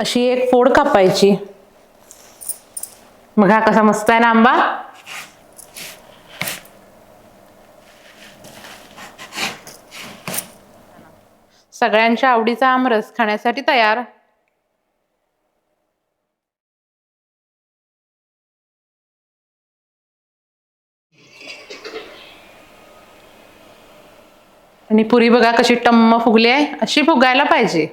अशी एक फोड कापायची. मग हा कसा मस्त आहे ना आंबा. सगळ्यांच्या आवडीचा आमरस खाण्यासाठी तयार. आणि पुरी बघा कशी टम्म फुगली आहे अशी फुगायला पाहिजे.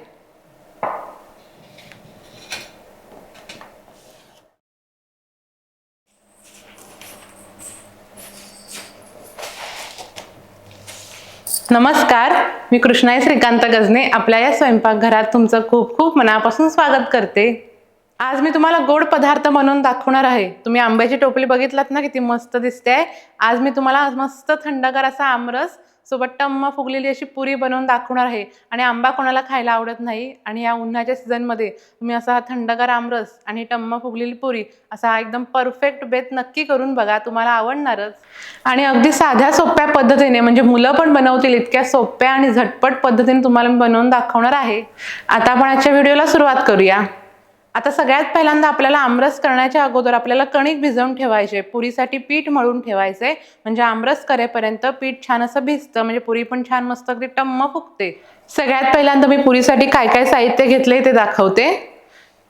नमस्कार मी कृष्णाई श्रीकांत गजने. आपल्या या स्वयंपाकघरात तुमचं खूप खूप मनापासून स्वागत करते. आज मी तुम्हाला गोड पदार्थ म्हणून दाखवणार आहे. तुम्ही आंब्याची टोपली बघितलात ना किती मस्त दिसते आज मी तुम्हाला मस्त थंडगार असा आमरस सोबत टम्म फुगलेली अशी पुरी बनवून दाखवणार आहे. आणि आंबा कोणाला खायला आवडत नाही आणि या उन्हाच्या सीझनमध्ये तुम्ही असा हा थंडगार आमरस आणि टम्म फुगलेली पुरी असा हा एकदम परफेक्ट बेत नक्की करून बघा तुम्हाला आवडणारच. आणि अगदी साध्या सोप्या पद्धतीने म्हणजे मुलं पण बनवतील इतक्या सोप्या आणि झटपट पद्धतीने तुम्हाला मी बनवून दाखवणार आहे. आता आपण आजच्या व्हिडिओला सुरुवात करूया. आता सगळ्यात पहिल्यांदा आपल्याला आमरस करण्याच्या अगोदर आपल्याला कणिक भिजवून ठेवायचे पुरीसाठी पीठ मळून ठेवायचे. म्हणजे आमरस करेपर्यंत पीठ छान असं भिजतं म्हणजे पुरी पण छान मस्त अगदी टम्म फुगते. सगळ्यात पहिल्यांदा मी पुरीसाठी काय काय साहित्य घेतले ते दाखवते.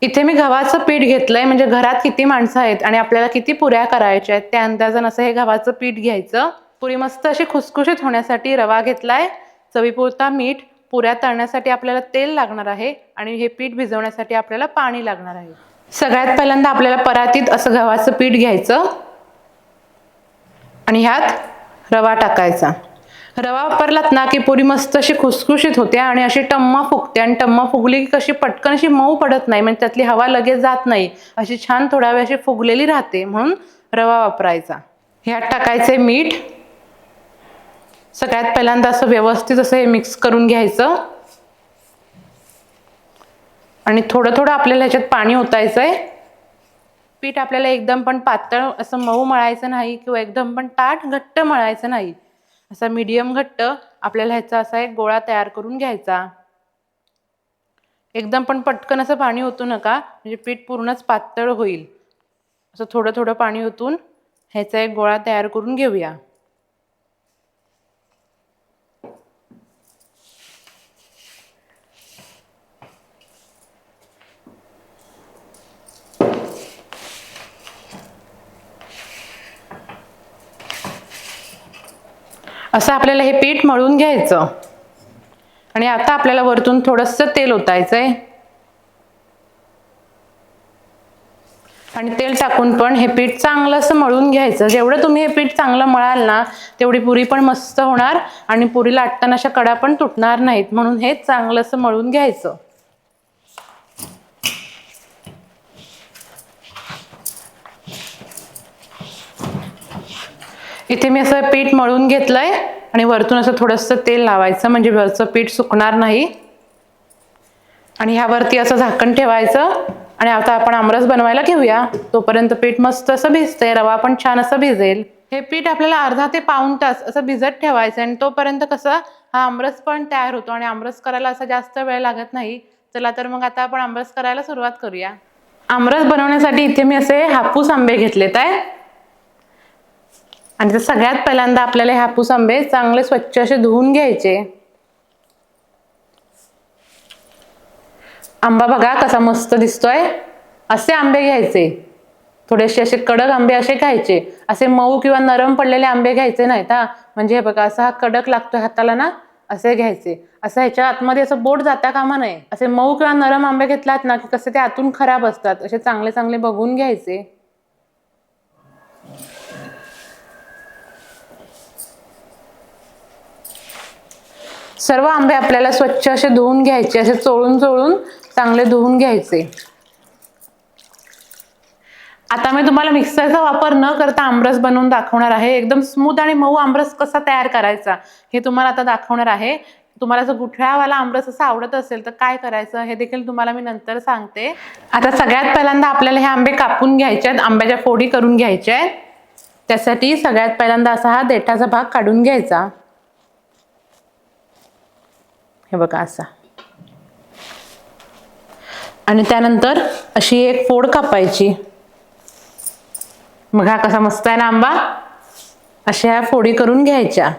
इथे मी गव्हाचं पीठ घेतलंय म्हणजे घरात किती माणसं आहेत आणि आपल्याला किती पुऱ्या करायच्या आहेत त्या अंदाजानं असं हे गव्हाचं पीठ घ्यायचं. पुरी मस्त अशी खुसखुशीत होण्यासाठी रवा घेतलाय चवीपुरता मीठ पुऱ्या तळण्यासाठी आपल्याला तेल लागणार आहे आणि हे पीठ भिजवण्यासाठी आपल्याला पाणी लागणार आहे. सगळ्यात पहिल्यांदा आपल्याला परातीत असं गव्हाचं पीठ घ्यायचं आणि ह्यात रवा टाकायचा. रवा वापरलात ना की पुरी मस्त अशी खुसखुशीत होते आणि अशी टम्मा फुगते आणि टम्मा फुगली की कशी पटकन अशी मऊ पडत नाही म्हणजे त्यातली हवा लगेच जात नाही. अशी छान थोडा वेळ अशी फुगलेली राहते म्हणून रवा वापरायचा. ह्यात टाकायचे मीठ सगळ्यात पहिल्यांदा असं व्यवस्थित असं हे मिक्स करून घ्यायचं. आणि थोडं थोडं आपल्याला ह्याच्यात पाणी ओतायचं आहे पीठ आपल्याला एकदम पण पातळ असं मऊ मळायचं नाही किंवा एकदम पण ताट घट्ट मळायचं नाही. असा मीडियम घट्ट आपल्याला ह्याचा असा एक गोळा तयार करून घ्यायचा. एकदम पण पटकन असं पाणी ओतू नका म्हणजे पीठ पूर्णच पातळ होईल. असं थोडं थोडं पाणी ओतून ह्याचा एक गोळा तयार करून घेऊया. असं आपल्याला हे पीठ मळून घ्यायचं. आणि आता आपल्याला वरतून थोडंसं तेल ओतायचं आहे आणि तेल टाकून पण हे पीठ चांगलं असं मळून घ्यायचं. जेवढं तुम्ही हे पीठ चांगलं मळाल ना तेवढी पुरी पण मस्त होणार आणि पुरीला लाटताना अशा कडा पण तुटणार नाहीत. म्हणून हे चांगलं असं मळून घ्यायचं. इथे मी असं पीठ मळून घेतलंय आणि वरतून असं थोडंसं तेल लावायचं म्हणजे वरचं पीठ सुकणार नाही. आणि ह्यावरती असं झाकण ठेवायचं. आणि आता आपण आमरस बनवायला घेऊया. तोपर्यंत पीठ मस्त असं भिजतंय रवा पण छान असं भिजेल. हे पीठ आपल्याला अर्धा ते पाऊण तास असं भिजत ठेवायचं आणि तोपर्यंत कसं हा आमरस पण तयार होतो. आणि आमरस करायला असा जास्त वेळ लागत नाही. चला तर मग आता आपण आमरस करायला सुरुवात करूया. आमरस बनवण्यासाठी इथे मी असे हापूस आंबे घेतलेत आहे. आणि तर सगळ्यात पहिल्यांदा आपल्याला हे हापूस आंबे चांगले स्वच्छ असे धुवून घ्यायचे. आंबा बघा कसा मस्त दिसतोय. असे आंबे घ्यायचे. थोडेसे असे कडक आंबे असे घ्यायचे. असे मऊ किंवा नरम पडलेले आंबे घ्यायचे नाहीत हा. म्हणजे हे बघा असा हा कडक लागतोय हाताला ना असे घ्यायचे. असं ह्याच्या आतमध्ये असं बोट जाता कामा नये. असे मऊ किंवा नरम आंबे घेतलात ना की कसे ते आतून खराब असतात. असे चांगले चांगले बघून घ्यायचे. सर्व आंबे आपल्याला स्वच्छ असे धुवून घ्यायचे असे चोळून चोळून चांगले धुवून घ्यायचे. आता मी तुम्हाला मिक्सरचा वापर न करता आमरस बनवून दाखवणार आहे. एकदम स्मूथ आणि मऊ आमरस कसा तयार करायचा हे तुम्हाला आता दाखवणार आहे. तुम्हाला जर गुठळ्यावाला आमरस असं आवडत असेल तर काय करायचं हे देखील तुम्हाला मी नंतर सांगते. आता सगळ्यात पहिल्यांदा आपल्याला हे आंबे कापून घ्यायचे आहेत आंब्याच्या फोडी करून घ्यायच्या आहेत. त्यासाठी सगळ्यात पहिल्यांदा असा हा देठाचा भाग काढून घ्यायचा. हे बघा असा. आणि त्यानंतर अशी एक फोड कापायची. मग हा कसा मस्त आहे ना आंबा? अशा ह्या फोडी करून घ्यायच्या.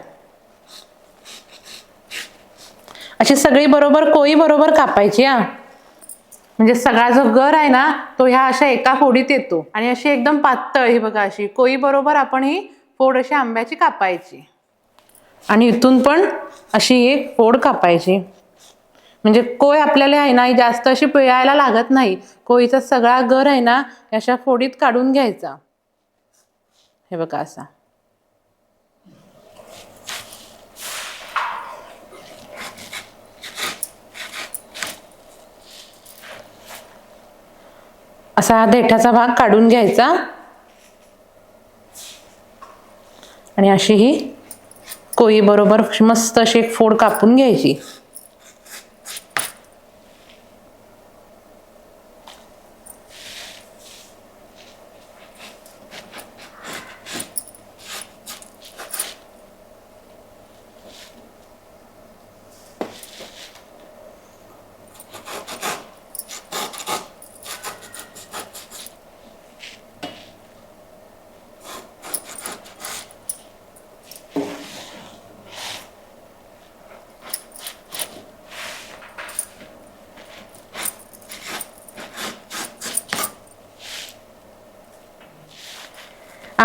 अशी सगळी बरोबर कोई बरोबर कापायची हा. म्हणजे सगळा जो गर आहे ना तो ह्या अशा एका फोडीत येतो. आणि अशी एकदम पातळ ही बघा अशी. कोई बरोबर आपण ही फोड अशी आंब्याची कापायची. आणि इथून पण अशी एक फोड कापायची. म्हणजे कोय आपल्याला आहे ना जास्त अशी पिळायला लागत नाही. कोळीचा सगळा गर आहे ना अशा फोडीत काढून घ्यायचा. हे बघा असा. असा हा देठाचा भाग काढून घ्यायचा. आणि अशी ही कोई बरोबर मस्त अशी एक फोड कापून घ्यायची.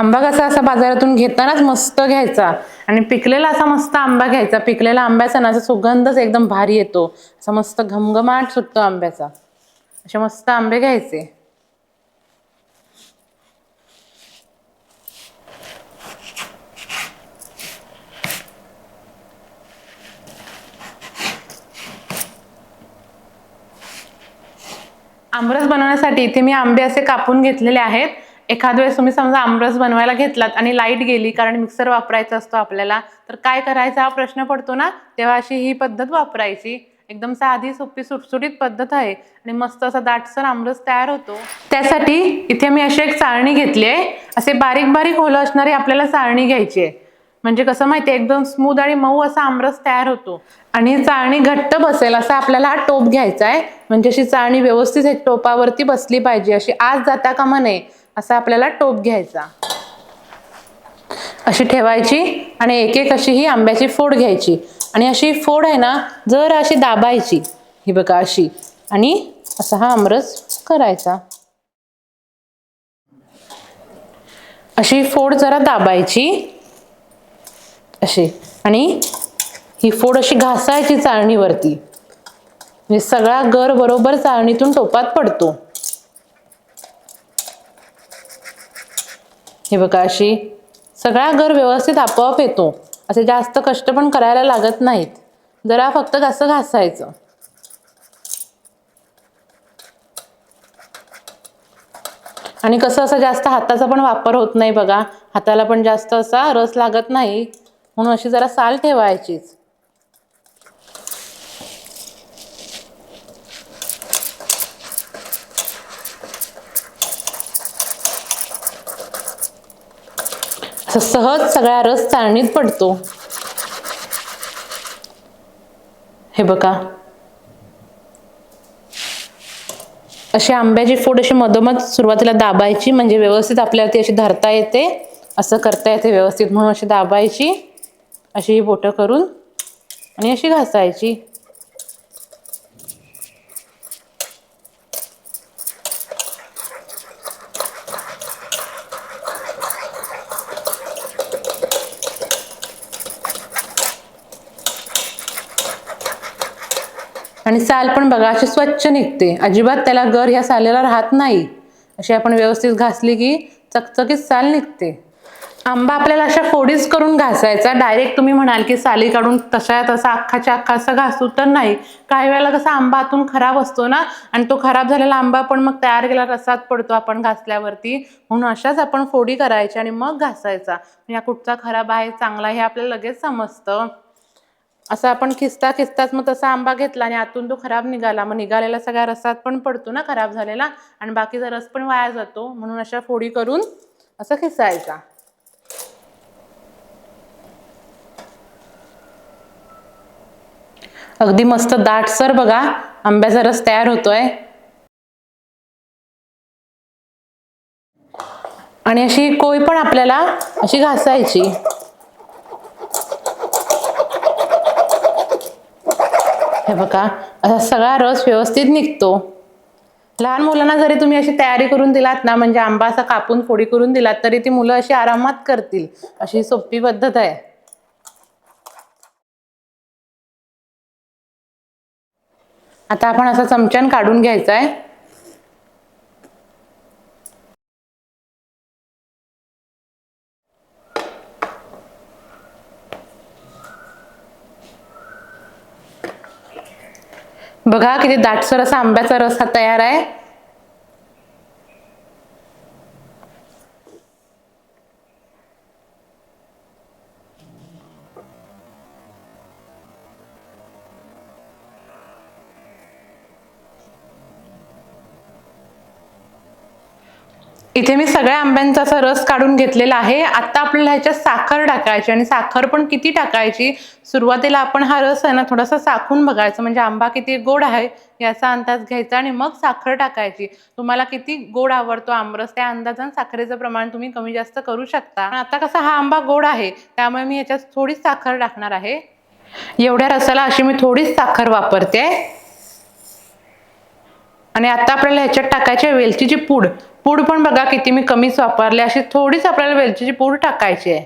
आंबा कसा असा बाजारातून घेतानाच मस्त घ्यायचा. आणि पिकलेला असा मस्त आंबा घ्यायचा. पिकलेला आंब्याचा ना असा सुगंधच एकदम भारी येतो. असा मस्त घमघमाट सुटतो आंब्याचा. असे मस्त आंबे घ्यायचे. आमरस बनवण्यासाठी इथे मी आंबे असे कापून घेतलेले आहेत. एखाद वेळेस तुम्ही समजा आमरस बनवायला घेतलात आणि लाइट गेली कारण मिक्सर वापरायचा असतो आपल्याला तर काय करायचा हा प्रश्न पडतो ना? तेव्हा अशी ही पद्धत वापरायची. एकदम साधी सोपी सुटसुटीत पद्धत आहे आणि मस्त असा दाटसर आमरस तयार होतो. त्यासाठी इथे मी अशी एक चाळणी घेतली आहे. असे बारीक बारीक होलं असणारी आपल्याला चाळणी घ्यायची आहे. म्हणजे कसं माहिती एकदम स्मूथ आणि मऊ असा आमरस तयार होतो. आणि चाळणी घट्ट बसेल असा आपल्याला हा टोप घ्यायचा आहे म्हणजे अशी चाळणी व्यवस्थित टोपावरती बसली पाहिजे. अशी आज जाता कामा नये असा आपल्याला टोप घ्यायचा. अशी ठेवायची आणि एक एक अशी ही आंब्याची फोड घ्यायची. आणि अशी फोड आहे ना जर अशी दाबायची. ही बघा अशी. आणि असा हा आमरस करायचा. अशी फोड जरा दाबायची. अशी. आणि ही फोड अशी घासायची चाळणीवरती. म्हणजे सगळा गर बरोबर चाळणीतून टोपात पडतो. हे बघा अशी. सगळा गर व्यवस्थित आपोआप येतो. असे जास्त कष्ट पण करायला लागत नाहीत. जरा फक्त असं घासायचं. आणि कसं असं जास्त हाताचा पण वापर होत नाही बघा. हाताला पण जास्त असा रस लागत नाही. म्हणून अशी जरा साल ठेवायचीच. असं सहज सगळा रस चाळणीत पडतो. हे बघा. अशी आंब्याची फोड अशी मधोमध सुरुवातीला दाबायची म्हणजे व्यवस्थित आपल्याला ती अशी धरता येते असं करता येते व्यवस्थित म्हणून अशी दाबायची. अशी ही बोटं करून आणि अशी घासायची. आणि साल पण बघा अशी स्वच्छ निघते. अजिबात त्याला गर ह्या सालेला राहत नाही. अशी आपण व्यवस्थित घासली की चकचकीत साल निघते. आंबा आपल्याला अशा फोडीच करून घासायचा. डायरेक्ट तुम्ही म्हणाल की साली काढून तशा तसा अख्खाच्या अख्खा असं घासू तर नाही. काही वेळेला कसा आंबा आतून खराब असतो ना आणि तो खराब झालेला आंबा पण मग तयार केला रसात पडतो आपण घासल्यावरती. म्हणून अशाच आपण फोडी करायची आणि मग घासायचा. म्हणजे या कुठचा खराब आहे चांगला हे आपल्याला लगेच समजतं. असं आपण खिस्ता खिस्ताच मग तसा आंबा घेतला आणि आतून तो खराब निघाला. मग निघालेला सगळ्या रसात पण पडतो ना खराब झालेला. आणि बाकीचा रस पण वाया जातो. म्हणून अशा फोडी करून असं खिसायचा. अगदी मस्त दाटसर बघा. आंब्याचा रस तयार होतोय. आणि अशी कोय पण आपल्याला अशी घासायची. हे बघा असा सगळा रस व्यवस्थित निघतो. लहान मुलांना जरी तुम्ही अशी तयारी करून दिलात ना म्हणजे आंबा असा कापून फोडी करून दिलात तरी ती मुलं अशी आरामात करतील. अशी सोपी पद्धत आहे. आता आपण असा चमच्यान काढून घ्यायचा आहे बघा किती दाटसर असा आंब्याचा रस हा तयार आहे. इथे मी सगळ्या आंब्यांचा असा रस काढून घेतलेला आहे. आता आपल्याला ह्याच्यात साखर टाकायची आणि साखर पण किती टाकायची? सुरुवातीला आपण हा रस आहे ना थोडासा साखून बघायचा. म्हणजे आंबा किती गोड आहे याचा अंदाज घ्यायचा आणि मग साखर टाकायची. तुम्हाला किती गोड आवडतो आमरस त्या अंदाजान साखरेचं प्रमाण तुम्ही कमी जास्त करू शकता. आता कसा हा आंबा गोड आहे त्यामुळे मी ह्याच्यात थोडीच साखर टाकणार आहे. एवढ्या रसाला अशी मी थोडीच साखर वापरते. आणि आता आपल्याला ह्याच्यात टाकायची आहे वेलचीची पूड. पूड पण बघा किती मी कमीच वापरले. अशी थोडीच आपल्याला वेलचीची पूड टाकायची आहे.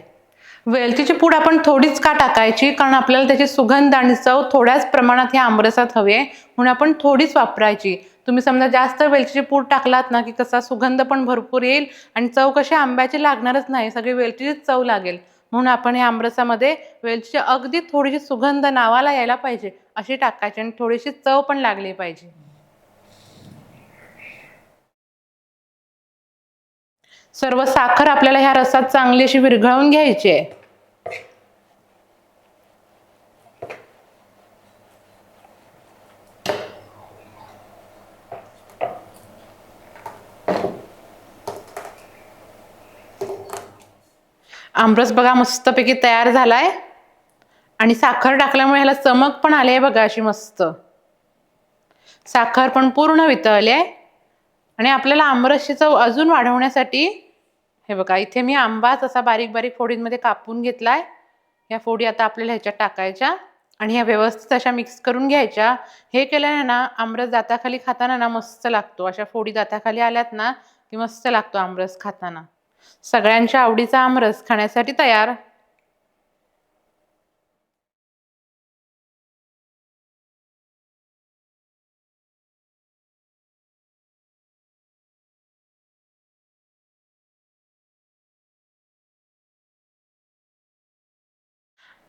वेलचीची पूड आपण थोडीच का टाकायची? कारण आपल्याला त्याची सुगंध आणि चव थोड्याच प्रमाणात ह्या आमरसात हवी आहे. म्हणून आपण थोडीच वापरायची. तुम्ही समजा जास्त वेलचीची पूड टाकलात ना की कसा सुगंध पण भरपूर येईल आणि चव कशी आंब्याची लागणारच नाही सगळी वेलचीचीच चव लागेल. म्हणून आपण या आमरसामध्ये वेलचीची अगदी थोडीशी सुगंध नावाला यायला पाहिजे अशी टाकायची आणि थोडीशी चव पण लागली पाहिजे. सर्व साखर आपल्याला ह्या रसात चांगली अशी विरघळून घ्यायची आहे. आमरस बघा मस्तपैकी तयार झालाय. आणि साखर टाकल्यामुळे ह्याला चमक पण आली आहे बघा अशी मस्त. साखर पण पूर्ण वितळली आहे. आणि आपल्याला आमरसची चव अजून वाढवण्यासाठी हे बघा इथे मी आंबाच असा बारीक बारीक फोडींमध्ये कापून घेतलाय. या फोडी आता आपल्याला ह्याच्यात टाकायच्या आणि ह्या व्यवस्थित अशा मिक्स करून घ्यायच्या. हे केल्याने ना आमरस दाताखाली खाताना ना मस्त लागतो. अशा फोडी दाताखाली आल्यात ना की मस्त लागतो आमरस खाताना. सगळ्यांच्या आवडीचा आमरस खाण्यासाठी तयार.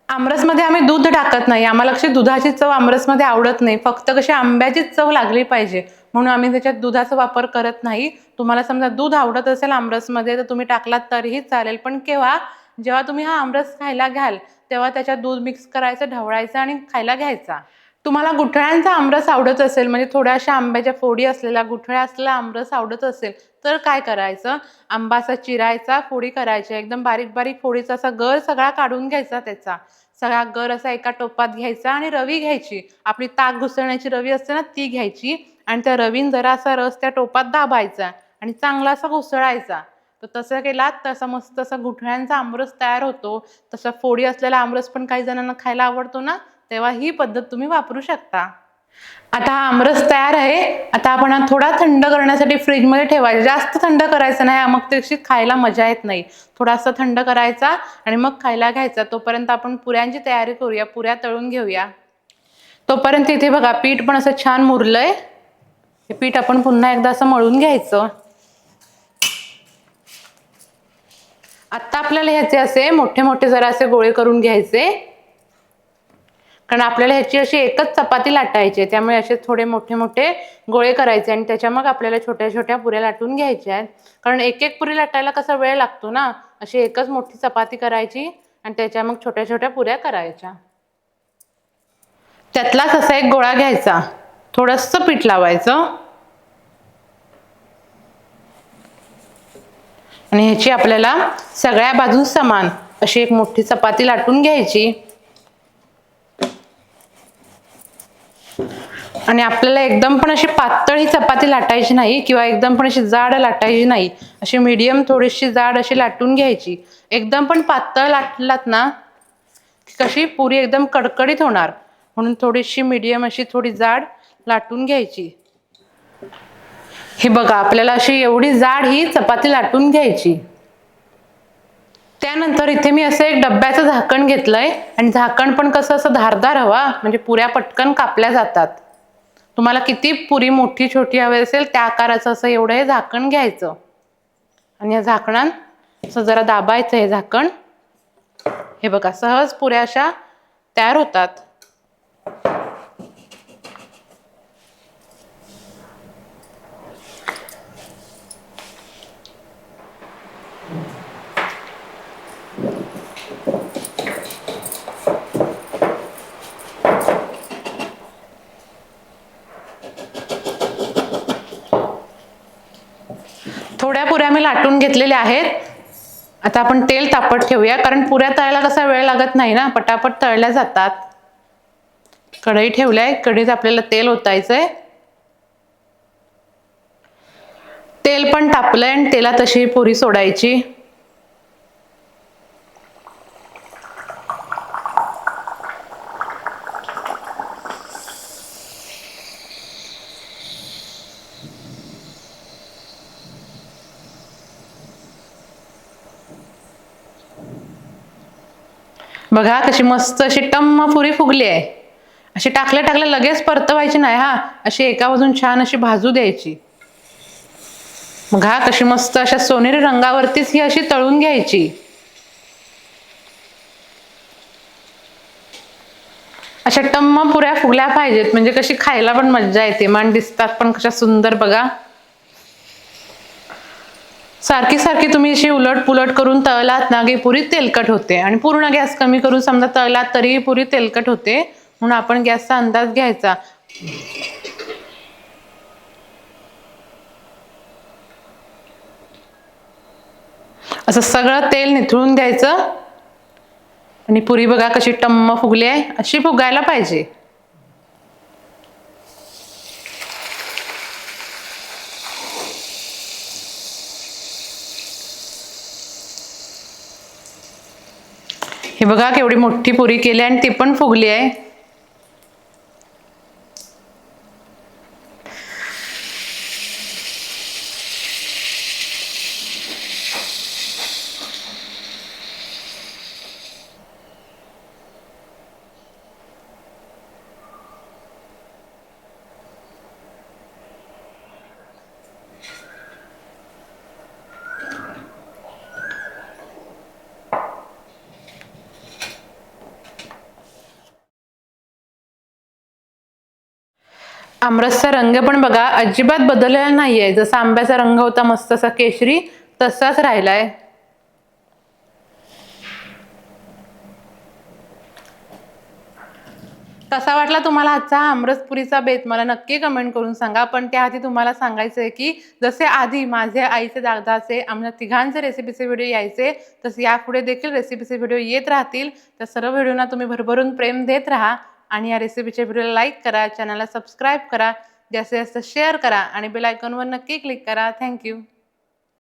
आमरसमध्ये आम्ही दूध टाकत नाही. आम्हाला कशी दुधाची चव आमरसमध्ये आवडत नाही. फक्त कशी आंब्याचीच चव लागली पाहिजे. म्हणून आम्ही त्याच्यात दुधाचा वापर करत नाही. तुम्हाला समजा दूध आवडत असेल आमरसमध्ये तर तुम्ही टाकलात तरीही चालेल. पण केव्हा? जेव्हा तुम्ही हा आमरस खायला घ्याल तेव्हा त्याच्यात दूध मिक्स करायचं ढवळायचं आणि खायला घ्यायचा. तुम्हाला गुठळ्यांचा आमरस आवडत असेल म्हणजे थोड्याशा आंब्याच्या फोडी असलेला गुठळ्या असलेला आमरस आवडत असेल तर काय करायचं? आंबा असा चिरायचा फोडी करायच्या एकदम बारीक बारीक फोडीचा असा गर सगळा काढून घ्यायचा त्याचा. सगळा गर असा एका टोपात घ्यायचा आणि रवी घ्यायची. आपली ताक घुसळण्याची रवी असते ना ती घ्यायची आणि त्या रवीन जरा असा रस त्या टोपात दाबायचा आणि चांगला असा घुसळायचा. तर तसं केलात तसा मस्त असा गुठळ्यांचा आमरस तयार होतो. तसा फोडी असलेला आमरस पण काही जणांना खायला आवडतो ना तेव्हा ही पद्धत तुम्ही वापरू शकता. आता हा आमरस तयार आहे. आता आपण हा थोडा थंड करण्यासाठी फ्रीजमध्ये ठेवायचा. जास्त थंड करायचं नाही. मग त्याची खायला मजा येत नाही. थोडासा थंड करायचा आणि मग खायला घ्यायचा. तोपर्यंत आपण पुऱ्यांची तयारी करूया. पुऱ्या तळून घेऊया. तोपर्यंत इथे बघा पीठ पण असं छान मुरलंय. हे पीठ आपण पुन्हा एकदा असं मळून घ्यायचं. आत्ता आपल्याला ह्याचे असे मोठे मोठे जरा असे गोळे करून घ्यायचे. कारण आपल्याला ह्याची अशी एकच चपाती लाटायची आहे. त्यामुळे असे थोडे मोठे मोठे गोळे करायचे आणि त्याच्या मग आपल्याला छोट्या छोट्या पुऱ्या लाटून घ्यायच्या आहेत. कारण एक एक पुरी लाटायला कसा वेळ लागतो ना अशी एकच मोठी चपाती करायची आणि त्याच्या मग छोट्या छोट्या पुऱ्या करायच्या. त्यातलाच असा एक गोळा घ्यायचा. थोडंसं पीठ लावायचं. आणि ह्याची आपल्याला सगळ्या बाजू समान अशी एक मोठी चपाती लाटून घ्यायची. आणि आपल्याला एकदम पण अशी पातळ ही चपाती लाटायची नाही किंवा एकदम पण अशी जाड लाटायची नाही अशी मीडियम थोडीशी जाड अशी लाटून घ्यायची. एकदम पण पातळ लाटलात ना कशी पुरी एकदम कडकडीत होणार. म्हणून थोडीशी मीडियम अशी थोडी जाड लाटून घ्यायची. हे बघा आपल्याला अशी एवढी जाड ही चपाती लाटून घ्यायची. त्यानंतर इथे मी असं एक डब्याचं झाकण घेतलंय. आणि झाकण पण कसं असं धारदार हवा म्हणजे पुऱ्या पटकन कापल्या जातात. तुम्हाला किती पुरी मोठी छोटी हवी असेल त्या आकाराचं असं एवढं हे झाकण घ्यायचं. आणि या झाकणात असं जरा दाबायचं हे झाकण. हे बघा सहज पुऱ्या अशा तयार होतात थोड्या पुऱ्या मी लाटून घेतलेले आहेत. आता आपण तेल तापट ठेवूया कारण पुऱ्या तळायला कसा वेळ लागत नाही ना? पटापट तळल्या जातात. कढई ठेवल्याय कढईत आपल्याला तेल ओतायचंय. तेल पण तापलंय आणि तेलात तशी पुरी सोडायची. बघा कशी मस्त अशी टम्म पुरी फुगली आहे. अशी टाकल्या टाकल्या लगेच परतवायची नाही हा. अशी एका बाजून छान अशी भाजू द्यायची. बघा कशी मस्त अशा सोनेरी रंगावरतीच ही अशी तळून घ्यायची. अशा टम्म पुऱ्या फुगल्या पाहिजेत म्हणजे कशी खायला पण मज्जा येते मान दिसतात पण कशा सुंदर बघा. सारखी सारखी तुम्ही अशी उलट पुलट करून तळलात ना की पुरी तेलकट होते. आणि पूर्ण गॅस कमी करून समजा तळलात तरी पुरी तेलकट होते. म्हणून आपण गॅसचा अंदाज घ्यायचा. असं सगळं तेल निथळून द्यायचं आणि पुरी बघा कशी टम्म फुगली आहे. अशी फुगायला पाहिजे. हे बघा केवढी मोठी पुरी केली आणि ती पण फुगली आहे. आमरसचा रंग पण बघा अजिबात बदललेला नाही आहे जसा आंब्याचा रंग होता मस्त असा केशरी तसाच राहिलाय. कसा वाटला तुम्हाला आजचा हा आमरसपुरीचा बेत? मला नक्की कमेंट करून सांगा. पण त्याआधी तुम्हाला सांगायचं आहे की जसे आधी माझे आईचे दादाचे आमच्या तिघांचे रेसिपीचे व्हिडिओ यायचे तसे यापुढे देखील रेसिपीचे व्हिडिओ येत राहतील. त्या सर्व व्हिडिओना तुम्ही भरभरून प्रेम देत राहा. आणि या रेसिपीच्या व्हिडिओला लाईक करा चॅनलला सबस्क्राईब करा जास्तीत जास्त शेअर करा आणि बेल आयकॉनवर नक्की क्लिक करा. थँक्यू